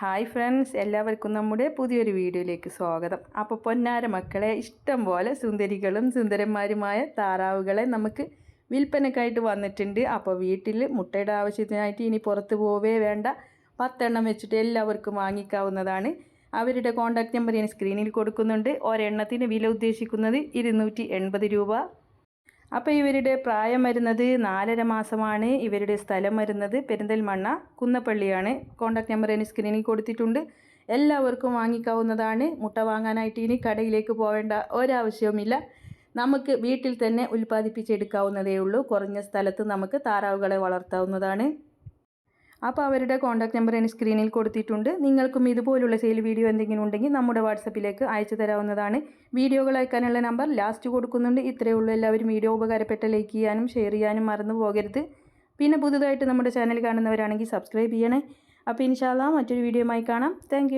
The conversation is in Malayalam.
ഹായ് ഫ്രണ്ട്സ് എല്ലാവർക്കും നമ്മുടെ പുതിയൊരു വീഡിയോയിലേക്ക് സ്വാഗതം. അപ്പോൾ പൊന്നാര മക്കളെ ഇഷ്ടം പോലെ സുന്ദരികളും സുന്ദരന്മാരുമായ താറാവുകളെ നമുക്ക് വിൽപ്പനക്കായിട്ട് വന്നിട്ടുണ്ട്. അപ്പോൾ വീട്ടിൽ മുട്ടയുടെ ആവശ്യത്തിനായിട്ട് ഇനി പുറത്ത് പോവേ വേണ്ട. പത്തെണ്ണം വെച്ചിട്ട് എല്ലാവർക്കും വാങ്ങിക്കാവുന്നതാണ്. അവരുടെ കോൺടാക്റ്റ് നമ്പർ ഞാൻ സ്ക്രീനിൽ കൊടുക്കുന്നുണ്ട്. ഒരെണ്ണത്തിന് വില ഉദ്ദേശിക്കുന്നത് ഇരുന്നൂറ്റി രൂപ. അപ്പോൾ ഇവരുടെ പ്രായം വരുന്നത് നാലര മാസമാണ്. ഇവരുടെ സ്ഥലം വരുന്നത് പെരിന്തൽമണ്ണ കുന്നപ്പള്ളിയാണ്. കോൺടാക്ട് നമ്പർ എനിക്ക് സ്ക്രീനിൽ കൊടുത്തിട്ടുണ്ട്. എല്ലാവർക്കും വാങ്ങിക്കാവുന്നതാണ്. മുട്ട വാങ്ങാനായിട്ട് ഇനി കടയിലേക്ക് പോവേണ്ട ഒരാവശ്യവുമില്ല. നമുക്ക് വീട്ടിൽ തന്നെ ഉൽപ്പാദിപ്പിച്ചെടുക്കാവുന്നതേ ഉള്ളൂ. കുറഞ്ഞ സ്ഥലത്ത് നമുക്ക് താറാവുകളെ വളർത്താവുന്നതാണ്. അപ്പോൾ അവരുടെ കോൺടാക്ട് നമ്പർ എനിക്ക് സ്ക്രീനിൽ കൊടുത്തിട്ടുണ്ട്. നിങ്ങൾക്കും ഇതുപോലുള്ള സെയിൽ വീഡിയോ എന്തെങ്കിലും ഉണ്ടെങ്കിൽ നമ്മുടെ വാട്സപ്പിലേക്ക് അയച്ചു തരാവുന്നതാണ്. വീഡിയോകൾ അയക്കാനുള്ള നമ്പർ ലാസ്റ്റ് കൊടുക്കുന്നുണ്ട്. ഇത്രയേ ഉള്ളൂ. എല്ലാവരും വീഡിയോ ഉപകാരപ്പെട്ട ലൈക്ക് ചെയ്യാനും ഷെയർ ചെയ്യാനും മറന്നു പോകരുത്. പിന്നെ പുതുതായിട്ട് നമ്മുടെ ചാനൽ കാണുന്നവരാണെങ്കിൽ സബ്സ്ക്രൈബ് ചെയ്യണേ. അപ്പോൾ ഇൻഷാല്ല മറ്റൊരു വീഡിയോയുമായി കാണാം. താങ്ക്